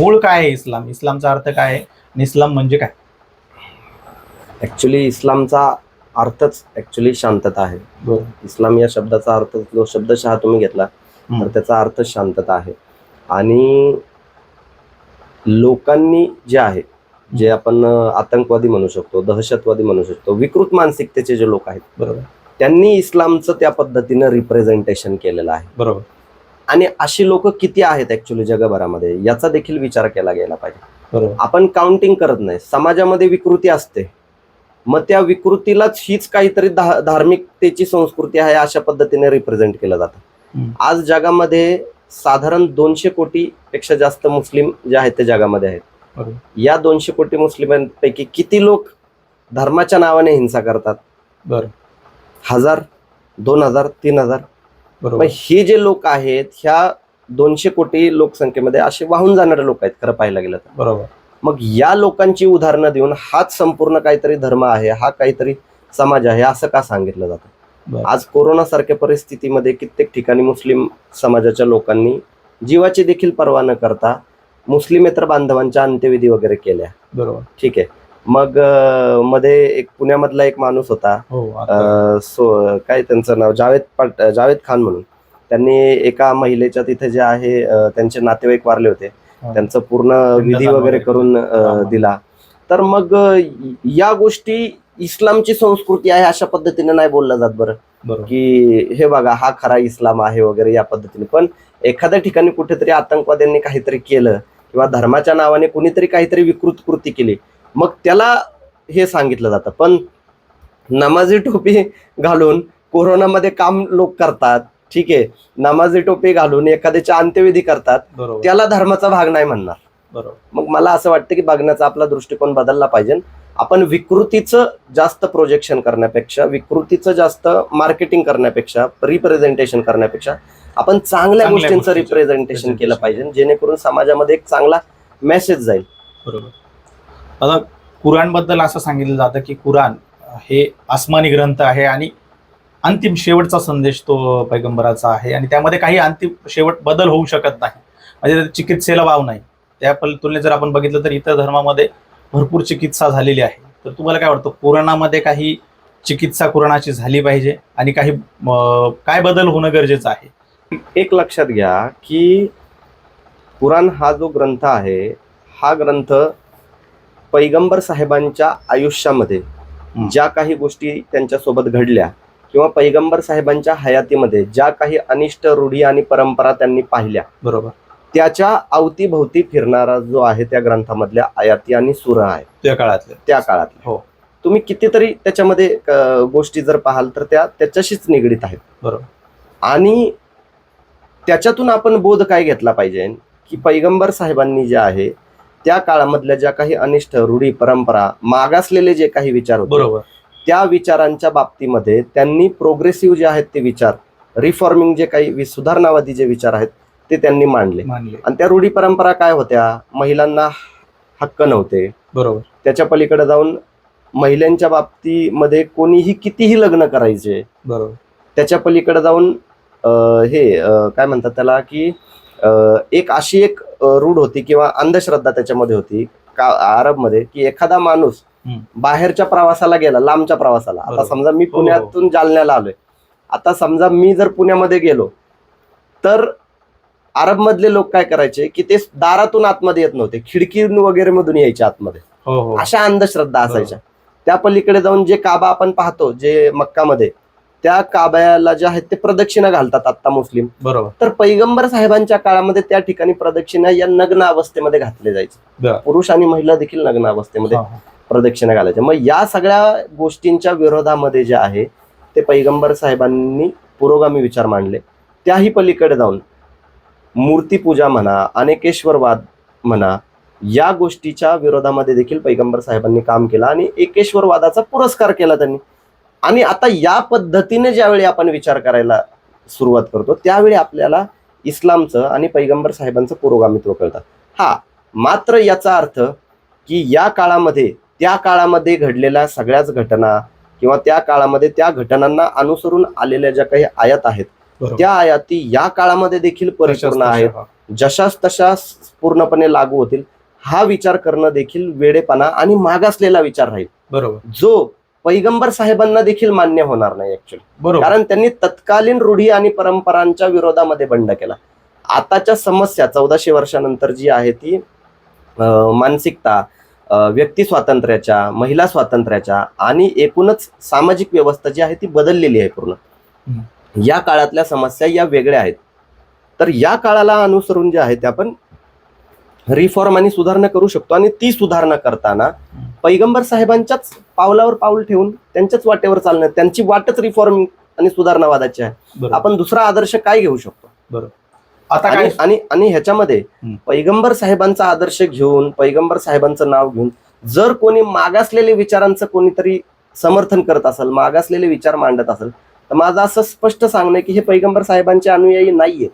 मूळ काय आहे इस्लाम? इस्लामचा अर्थ काय आहे? आणि इस्लाम म्हणजे काय? ऍक्च्युली इस्लामचा अर्थच ऍक्च्युली शांतता आहे. इस्लाम या शब्दाचा अर्थ जो शब्दशः तुम्ही घेतला तर. त्याचा अर्थ शांतता आहे. आणि लोकांनी जे आहे जे आपण आतंकवादी म्हणू शकतो दहशतवादी म्हणू शकतो विकृत मानसिकतेचे जे लोक आहेत बरोबर. त्यांनी इस्लामचं त्या पद्धतीनं रिप्रेझेंटेशन केलेलं आहे. बरोबर. आणि अशी लोक किती आहेत ऍक्च्युली जगभरामध्ये? याचा देखील विचार केला गेला पाहिजे. आपण काउंटिंग करत नाही. समाजामध्ये विकृती असते. मग त्या विकृतीलाच हीच काहीतरी धार्मिकतेची संस्कृती आहे अशा पद्धतीने रिप्रेझेंट केलं जातं. आज जगामध्ये साधारण दोनशे कोटी पेक्षा जास्त मुस्लिम जे आहेत ते जगामध्ये आहेत. या दोनशे कोटी मुस्लिमांपैकी किती लोक धर्माच्या नावाने हिंसा करतात? बरं. हजार दोन हजार तीन हजार? बरोबर. हे जे लोक आहेत ह्या दोनशे कोटी लोकसंख्येमध्ये असे वाहून जाणारे लोक आहेत खरं पाहायला गेलं तर. बरोबर. मग या लोकांची उदाहरणं देऊन हाच संपूर्ण काहीतरी धर्म आहे हा काहीतरी समाज आहे असं का सांगितलं जातं. आज कोरोना सारख्या परिस्थितीमध्ये कित्येक ठिकाणी मुस्लिम समाजाच्या लोकांनी जीवाची देखील पर्वा न करता मुस्लिमेतर बांधवांच्या अंत्यविधी वगैरे केल्या. बरोबर. ठीक आहे. मग मध्ये एक पुण्यामधला एक माणूस होता. हो अं, सो काय त्यांचं नाव? जावेद पाट जावेद खान म्हणून. त्यांनी एका महिलेच्या तिथे जे आहे अं, त्यांचे नातेवाईक वारले होते. हा. त्यांचं पूर्ण विधी वगैरे करून. अं, दिला. तर मग अं, या गोष्टी इस्लामची संस्कृती आहे अशा पद्धतीने नाही बोललं जात बरं. बरोबर. की हे बघा हा खरा इस्लाम आहे वगैरे या पद्धतीने. पण एखाद्या ठिकाणी कुठेतरी आतंकवाद्यांनी काहीतरी केलं किंवा धर्माच्या नावाने कुणीतरी काहीतरी विकृत कृती केली मग त्याला हे सांगितलं जातं. पण नमाजी टोपी घालून कोरोनामध्ये काम लोक करतात ठीक आहे. नमाजी टोपी घालून एखाद्याच्या अंत्यविधी करतात त्याला धर्माचा भाग नाही म्हणणार. बरोबर. मग मला असं वाटतं की बघण्याचा आपला दृष्टिकोन बदलला पाहिजे. आपण विकृतीचं जास्त प्रोजेक्शन करण्यापेक्षा विकृतीचं जास्त मार्केटिंग करण्यापेक्षा रिप्रेझेंटेशन करण्यापेक्षा आपण चांगल्या गोष्टींचं रिप्रेझेंटेशन केलं. पाहिजे. जेणेकरून समाजामध्ये एक चांगला मेसेज जाईल. बरोबर. आता कुराणबद्दल असं सांगितलं जातं की कुराण हे आसमानी ग्रंथ आहे आणि अंतिम शेवटचा संदेश तो पैगंबराचा आहे आणि त्यामध्ये काही अंतिम शेवट बदल होऊ शकत नाही. म्हणजे चिकित्सेला वाव नाही. त्या पल- तुलनेत जर आपण बघितलं तर इतर धर्मामध्ये भरपूर चिकित्सा झालेली आहे. तर तुम्हाला काय वाटतं कुराणामध्ये काही चिकित्सा कुराणाची झाली पाहिजे आणि काही काय बदल होणं गरजेचं आहे? एक लक्षात घ्या की कुराण हा जो ग्रंथ आहे हा ग्रंथ पैगंबर साहेबांच्या आयुष्यामध्ये. ज्या काही गोष्टी त्यांच्यासोबत घडल्या किंवा पैगंबर साहेबांच्या हयातीमध्ये ज्या काही अनिष्ट रूढी आणि परंपरा त्यांनी पाहिल्या बरोबर. त्याच्या अवतीभोवती फिरणारा जो आहे त्या ग्रंथामधल्या आयाती आणि सुर आहे. त्या काळातलं त्या काळात हो. तुम्ही कितीतरी त्याच्यामध्ये गोष्टी जर पाहाल तर त्या त्याच्याशीच निगडीत आहेत. बरोबर. आणि त्याच्यातून आपण बोध काय घेतला पाहिजे? की पैगंबर साहेबांनी जे आहे त्या काळामधल्या ज्या काही अनिष्ट रूढी परंपरा मागासलेले जे काही विचार होते बरोबर. त्या विचारांच्या बाबतीमध्ये त्यांनी प्रोग्रेसिव्ह जे आहेत ते विचार रिफॉर्मिंग जे काही सुधारणावादी जे विचार आहेत ते त्यांनी मांडले. मानले आणि त्या रूढी परंपरा काय होत्या? महिलांना हक्क नव्हते. बरोबर. त्याच्या पलीकडे जाऊन महिलांच्या बाबतीमध्ये कोणीही कितीही लग्न करायचे बरोबर. त्याच्या पलीकडे जाऊन हे काय म्हणतात त्याला की एक अशी एक रूढ होती किंवा अंधश्रद्धा त्याच्यामध्ये होती का अरबमध्ये की एखादा माणूस. बाहेरच्या प्रवासाला गेला लांबच्या प्रवासाला. आता. समजा मी हो, हो. पुण्यातून जालन्याला आलोय. आता समजा मी जर पुण्यामध्ये गेलो तर अरबमधले लोक काय करायचे की ते दारातून आतमध्ये येत नव्हते. खिडकी वगैरे मधून यायचे आतमध्ये. हो हो. अशा अंधश्रद्धा असायच्या. त्या पलीकडे जाऊन जे काबा आपण पाहतो जे मक्कामध्ये त्या काब्याला जे आहेत ते प्रदक्षिणा घालतात आत्ता मुस्लिम. बरोबर. तर पैगंबर साहेबांच्या काळामध्ये त्या ठिकाणी प्रदक्षिणा या नग्न अवस्थेमध्ये घातले जायचे. पुरुष आणि महिला देखील नग्न अवस्थेमध्ये. प्रदक्षिणा घालायच्या मग या सगळ्या गोष्टींच्या विरोधामध्ये जे आहे ते पैगंबर साहेबांनी पुरोगामी विचार मांडले. त्याही पलीकडे जाऊन मूर्तीपूजा म्हणा अनेकेश्वरवाद म्हणा या गोष्टीच्या विरोधामध्ये देखील पैगंबर साहेबांनी काम केलं आणि एकेश्वरवादाचा पुरस्कार केला त्यांनी. आणि आता या पद्धतीने ज्यावेळी आपण विचार करायला सुरुवात करतो त्यावेळी आपल्याला इस्लामचं आणि पैगंबर साहेबांचं पुरोगामित्व कळतं हा मात्र याचा अर्थ की या काळामध्ये त्या काळामध्ये घडलेल्या सगळ्याच घटना किंवा त्या काळामध्ये त्या घटनांना अनुसरून आलेल्या ज्या काही आयात आहेत. त्या आयाती या काळामध्ये देखील परिपूर्ण आहेत हा. जशाच तशा पूर्णपणे लागू होतील हा विचार करणं देखील वेडेपणा आणि मागासलेला विचार राहील बरोबर जो पैगंबर साहेबांना देखील मान्य होणार नाही ऍक्च्युली कारण त्यांनी तत्कालीन रूढी आणि परंपरांच्या विरोधामध्ये बंड केला. आताच्या समस्या चौदाशे वर्षानंतर जी आहे ती मानसिकता व्यक्ती स्वातंत्र्याच्या महिला स्वातंत्र्याच्या आणि एकूणच सामाजिक व्यवस्था जी आहे ती बदललेली आहे पूर्ण. या काळातल्या समस्या या वेगळ्या आहेत. तर या काळाला अनुसरून जे आहे ते आपण रिफॉर्म आणि सुधारणा करू शकतो आणि ती सुधारणा करताना पैगंबर साहेबांच्याच पावलावर पाऊल ठेवून त्यांच्याच वाटेवर चालणं त्यांची वाटच रिफॉर्म आणि सुधारणावादाची आहे. बरोबर. आपण दुसरा आदर्श काय घेऊ शकतो? आता आणि काय? आणि ह्याच्यामध्ये. पैगंबर साहेबांचा आदर्श घेऊन पैगंबर साहेबांचं नाव घेऊन जर कोणी मागासलेले विचारांचं कोणीतरी समर्थन करत असेल मागासलेले विचार मांडत असेल तर माझं असं स्पष्ट सांगणं की हे पैगंबर साहेबांचे अनुयायी नाहीये